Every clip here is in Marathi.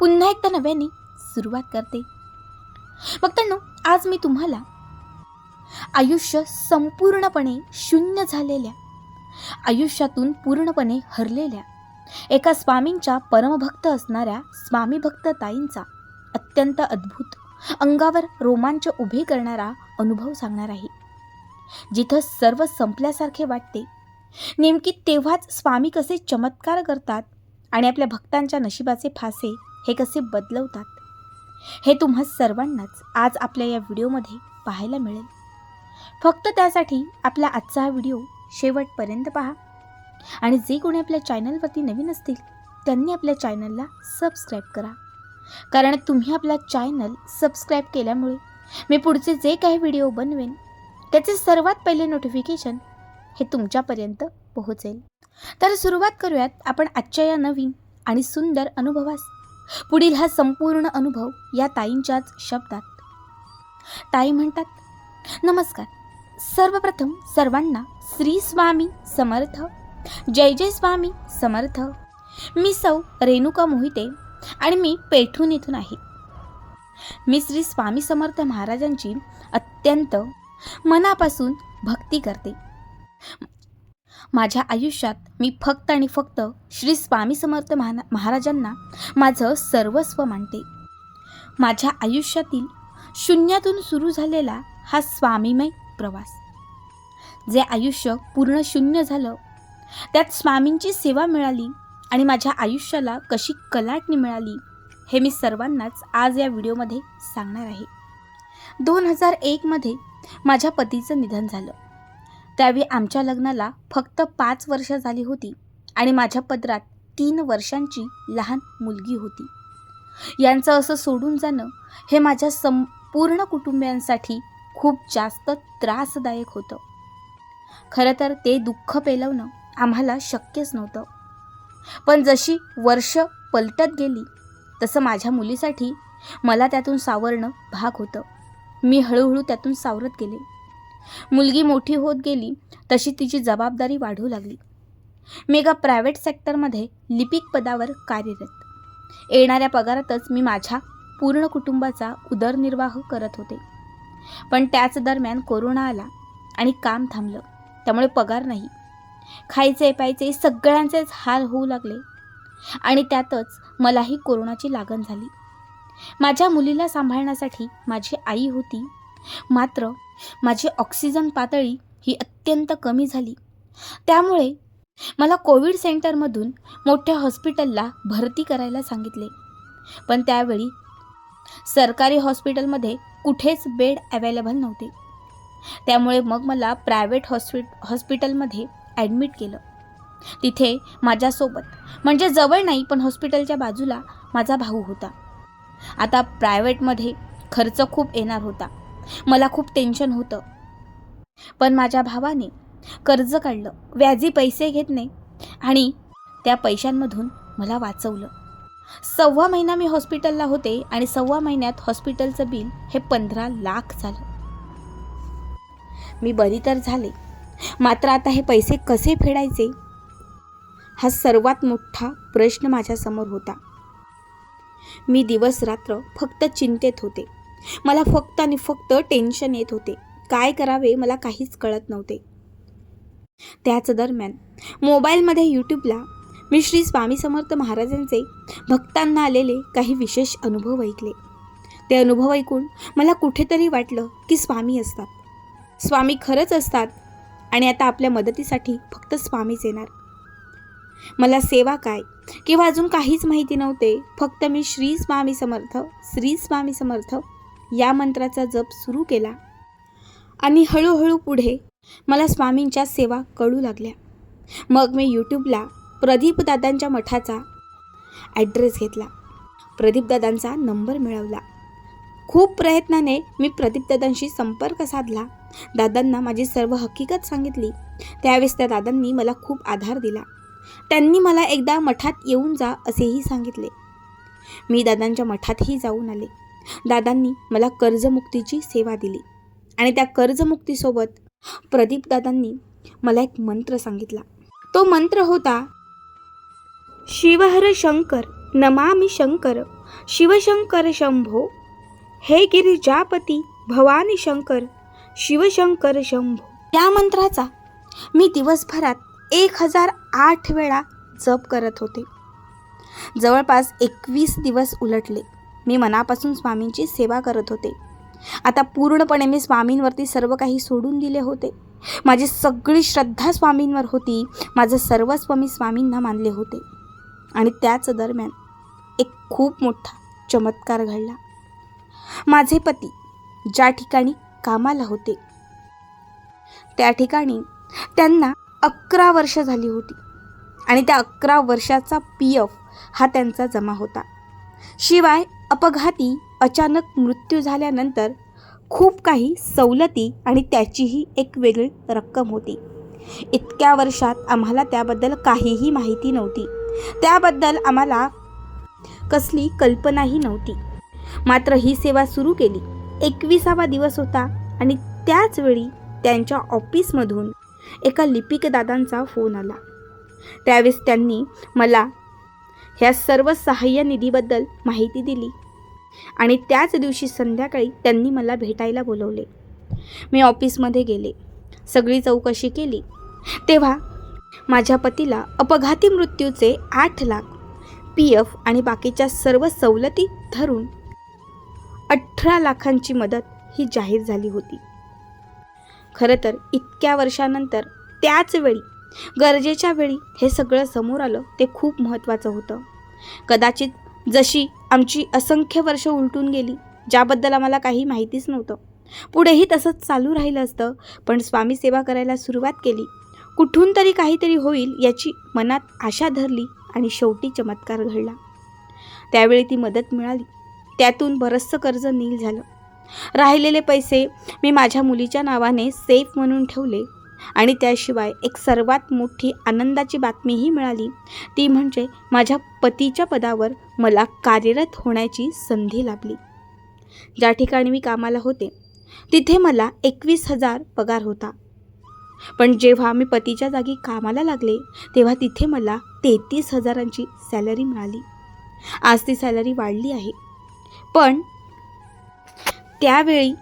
पुन्हा एकदा नव्याने सुरुवात करते. मग त्यांना आज मी तुम्हाला आयुष्य संपूर्णपणे शून्य झालेल्या आयुष्यातून पूर्णपणे हरलेल्या एका स्वामींच्या परमभक्त असणाऱ्या स्वामी भक्त ताईंचा अत्यंत अद्भुत अंगावर रोमांच उभे करणारा अनुभव सांगणार आहे. जिथं सर्व संपल्यासारखे वाटते नेमकी तेव्हाच स्वामी कसे चमत्कार करतात आणि आपल्या भक्तांच्या नशिबाचे फासे हे कसे बदलवतात? हे तुम्हा सर्वांनाच आज आपल्या या व्हिडिओमध्ये पाहायला मिळेल. फक्त त्यासाठी आपला आजचा हा व्हिडिओ शेवटपर्यंत पहा. आणि जे कोणी आपल्या चॅनलवरती नवीन असतील त्यांनी आपल्या चॅनलला सबस्क्राईब करा. कारण तुम्ही आपला चॅनल सबस्क्राईब केल्यामुळे मी पुढचे जे काही व्हिडिओ बनवेन त्याचे सर्वात पहिले नोटिफिकेशन हे तुमच्यापर्यंत पोहोचेल. तर सुरुवात करूयात आपण आजच्या या नवीन आणि सुंदर अनुभवास. पुढील हा संपूर्ण अनुभव या ताईंच्याच शब्दात. ताई म्हणतात नमस्कार. सर्वप्रथम सर्वांना श्री स्वामी समर्थ जय जय स्वामी समर्थ. मी सौ रेणुका मोहिते आणि मी पेठून इथून आहे. मी श्री स्वामी समर्थ महाराजांची अत्यंत मनापासून भक्ती करते. माझ्या आयुष्यात मी फक्त आणि फक्त श्री स्वामी समर्थ महा महाराजांना माझं सर्वस्व मानते. माझ्या आयुष्यातील शून्यातून सुरू झालेला हा स्वामीमय प्रवास. जे आयुष्य पूर्ण शून्य झालं त्यात स्वामींची सेवा मिळाली आणि माझ्या आयुष्याला कशी कलाटणी मिळाली हे मी सर्वांनाच आज या व्हिडिओमध्ये सांगणार आहे. दोन हजार एकमध्ये माझ्या पतीचं निधन झालं. त्यावेळी आमच्या लग्नाला फक्त पाच वर्ष झाली होती आणि माझ्या पदरात तीन वर्षांची लहान मुलगी होती. यांचं असं सोडून जाणं हे माझ्या संपूर्ण कुटुंबियांसाठी खूप जास्त त्रासदायक होतं. खरं तर ते दुःख पेलवणं आम्हाला शक्यच नव्हतं. पण जशी वर्ष पलटत गेली तसं माझ्या मुलीसाठी मला त्यातून सावरणं भाग होतं. मी हळूहळू त्यातून सावरत गेले. मुलगी मोठी होत गेली तशी तिची जबाबदारी वाढू लागली. मेगा प्रायव्हेट सेक्टरमध्ये लिपिक पदावर कार्यरत. येणाऱ्या पगारातच मी माझ्या पूर्ण कुटुंबाचा उदरनिर्वाह करत होते. पण त्याच दरम्यान कोरोना आला आणि काम थांबलं. त्यामुळे पगार नाही. खायचे प्यायचे सगळ्यांचेच हाल होऊ लागले. आणि त्यातच मलाही कोरोनाची लागण झाली. माझ्या मुलीला सांभाळण्यासाठी माझी आई होती मात्र माझी ऑक्सिजन पातळी ही अत्यंत कमी झाली. त्यामुळे मला कोविड सेंटरमधून मोठ्या हॉस्पिटलला भरती करायला सांगितले. पण त्यावेळी सरकारी हॉस्पिटलमध्ये कुठेच बेड अवेलेबल नव्हते. त्यामुळे मग मला प्रायव्हेट हॉस्पि हॉस्पिटलमध्ये ॲडमिट केलं. तिथे माझ्यासोबत म्हणजे जवळ नाही पण हॉस्पिटलच्या बाजूला माझा भाऊ होता. आता प्रायव्हेटमध्ये खर्च खूप येणार होता. मला खूप टेन्शन होतं. पण माझ्या भावाने कर्ज काढलं. व्याजी पैसे घेतले आणि त्या पैशांमधून मला वाचवलं. सव्वा महिना मी हॉस्पिटलला होते आणि सव्वा महिन्यात हॉस्पिटलचं बिल हे पंधरा लाख झालं. मी बरी तर झाले. मात्र आता हे पैसे कसे फेडायचे? हा सर्वात मोठा प्रश्न माझ्यासमोर होता. मी दिवस रात्र फक्त चिंतेत होते. मला फक्त आणि फक्त टेन्शन येत होते. काय करावे मला काहीच कळत नव्हते. त्याच दरम्यान मोबाईलमध्ये यूट्यूबला मी श्री स्वामी समर्थ महाराजांचे भक्तांना आलेले काही विशेष अनुभव ऐकले. ते अनुभव ऐकून मला कुठेतरी वाटलं की स्वामी असतात. स्वामी खरंच असतात आणि आता आपल्या मदतीसाठी फक्त स्वामीच येणार. मला सेवा काय किंवा अजून काहीच माहिती नव्हते. फक्त मी श्री स्वामी समर्थ श्री स्वामी समर्थ या मंत्राचा जप सुरू केला. आणि हळूहळू पुढे मला स्वामींच्या सेवा कळू लागल्या. मग मी यूट्यूबला प्रदीपदादांच्या मठाचा ॲड्रेस घेतला. प्रदीपदादांचा नंबर मिळवला. खूप प्रयत्नाने मी प्रदीपदादांशी संपर्क साधला. दादांना माझी सर्व हकीकत सांगितली. त्यावेळेस त्या दादांनी मला खूप आधार दिला. त्यांनी मला एकदा मठात येऊन जा असेही सांगितले. मी दादांच्या मठातही जाऊन आले. दादांनी मला कर्जमुक्तीची सेवा दिली. आणि त्या कर्जमुक्तीसोबत प्रदीपदादांनी मला एक मंत्र सांगितला. तो मंत्र होता शिवहर शंकर नमामि शंकर शिवशंकर शंभो हे गिरिजापती भवानी शंकर शिवशंकर शंभो. या मंत्राचा मी दिवसभरात एक हजार आठ वेळा जप करत होते. जवळपास एकवीस दिवस उलटले. मी मनापासून स्वामींची सेवा करत होते. आता पूर्णपणे मी स्वामींवरती सर्व काही सोडून दिले होते. माझी सगळी श्रद्धा स्वामींवर होती. माझं सर्वस्व मी स्वामींना मानले होते. आणि त्याच दरम्यान एक खूप मोठा चमत्कार घडला. माझे पती ज्या ठिकाणी कामाला होते त्या ठिकाणी त्यांना अकरा वर्ष झाली होती. आणि त्या अकरा वर्षाचा पी एफ हा त्यांचा जमा होता. शिवाय अपघाती अचानक मृत्यू झाल्यानंतर खूप काही सवलती आणि त्याचीही एक वेगळी रक्कम होती. इतक्या वर्षात आम्हाला त्याबद्दल काहीही माहिती नव्हती. त्याबद्दल आम्हाला कसली कल्पनाही नव्हती. मात्र ही सेवा सुरू केली. एकविसावा दिवस होता आणि त्याचवेळी त्यांच्या ऑफिसमधून एका लिपिकदादांचा फोन आला. त्यावेळेस त्यांनी मला ह्या सर्व सहाय्य निधीबद्दल माहिती दिली. आणि त्याच दिवशी संध्याकाळी त्यांनी मला भेटायला बोलवले. मी ऑफिसमध्ये गेले. सगळी चौकशी केली. तेव्हा माझ्या पतीला अपघाती मृत्यूचे आठ लाख पी एफ आणि बाकीच्या सर्व सवलती धरून अठरा लाखांची मदत ही जाहीर झाली होती. खरं तर इतक्या वर्षानंतर त्याच वेळी गरजेच्या वेळी हे सगळं समोर आलं ते खूप महत्त्वाचं होतं. कदाचित जशी आमची असंख्य वर्ष उलटून गेली ज्याबद्दल आम्हाला काही माहितीच नव्हतं. पुढेही तसंच चालू राहिलं असतं पण स्वामी सेवा करायला सुरुवात केली. कुठून तरी काहीतरी होईल याची मनात आशा धरली आणि शेवटी चमत्कार घडला. त्यावेळी ती मदत मिळाली. त्यातून बरंचसं कर्ज नील झालं. राहिलेले पैसे मी माझ्या मुलीच्या नावाने सेफ म्हणून ठेवले आणि त्याशिवाय एक सर्वात मोठी आनंदाची बातमीही मिळाली. ती म्हणजे माझ्या पतीच्या पदावर मला कार्यरत होण्याची संधी लाभली. ज्या ठिकाणी मी कामाला होते तिथे मला एकवीस हजार पगार होता. पण जेव्हा मी पतीच्या जागी कामाला लागले तेव्हा तिथे मला तेहतीस हजारांची सॅलरी मिळाली. आज ती सॅलरी वाढली आहे. पण त्यावेळी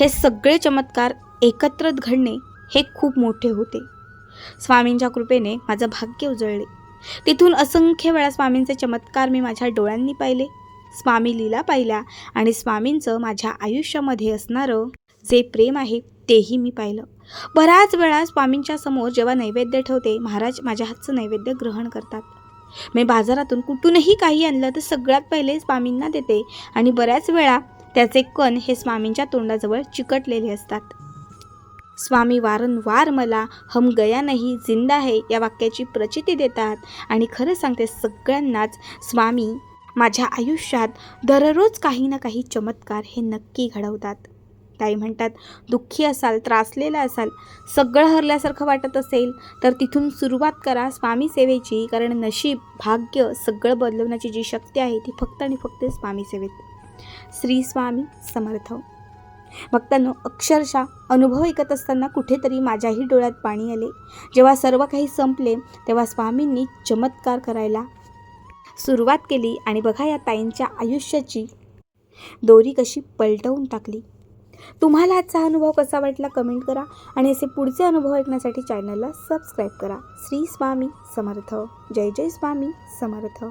हे सगळे चमत्कार एकत्रित घडणे हे खूप मोठे होते. स्वामींच्या कृपेने माझं भाग्य उजळले. तिथून असंख्य वेळा स्वामींचे चमत्कार मी माझ्या डोळ्यांनी पाहिले. स्वामी लीला पाहिल्या आणि स्वामींचं माझ्या आयुष्यामध्ये असणारं जे प्रेम आहे तेही मी पाहिलं. बऱ्याच वेळा स्वामींच्या समोर जेव्हा नैवेद्य ठेवते महाराज माझ्या हातचं नैवेद्य ग्रहण करतात. मी बाजारातून कुठूनही काही आणलं तर सगळ्यात पहिले स्वामींना देते आणि बऱ्याच वेळा त्याचे कण हे स्वामींच्या तोंडाजवळ चिकटलेले असतात. स्वामी वारंवार मला हम गया नाही जिंदा है या वाक्याची प्रचिती देतात. आणि खरं सांगते सगळ्यांनाच स्वामी माझ्या आयुष्यात दररोज काही ना काही चमत्कार हे नक्की घडवतात. ताई म्हणतात दुःखी असाल त्रासलेला असाल सगळं हरल्यासारखं वाटत असेल तर तिथून सुरुवात करा स्वामी सेवेची कारण नशीब भाग्य सगळं बदलवण्याची जी शक्ती आहे ती फक्त आणि फक्त स्वामी सेवेत. श्री स्वामी समर्थ. भक्तांनो अक्षरशः अनुभव ऐकत असताना कुठेतरी माझ्याही डोळ्यात पाणी आले. जेव्हा सर्व काही संपले तेव्हा स्वामींनी चमत्कार करायला सुरुवात केली आणि बघा या ताईंच्या आयुष्याची दोरी कशी पलटवून टाकली. तुम्हाला आजचा अनुभव कसा वाटला कमेंट करा आणि असे पुढचे अनुभव ऐकण्यासाठी चॅनलला सबस्क्राईब करा. श्री स्वामी समर्थ. जय जय स्वामी समर्थ.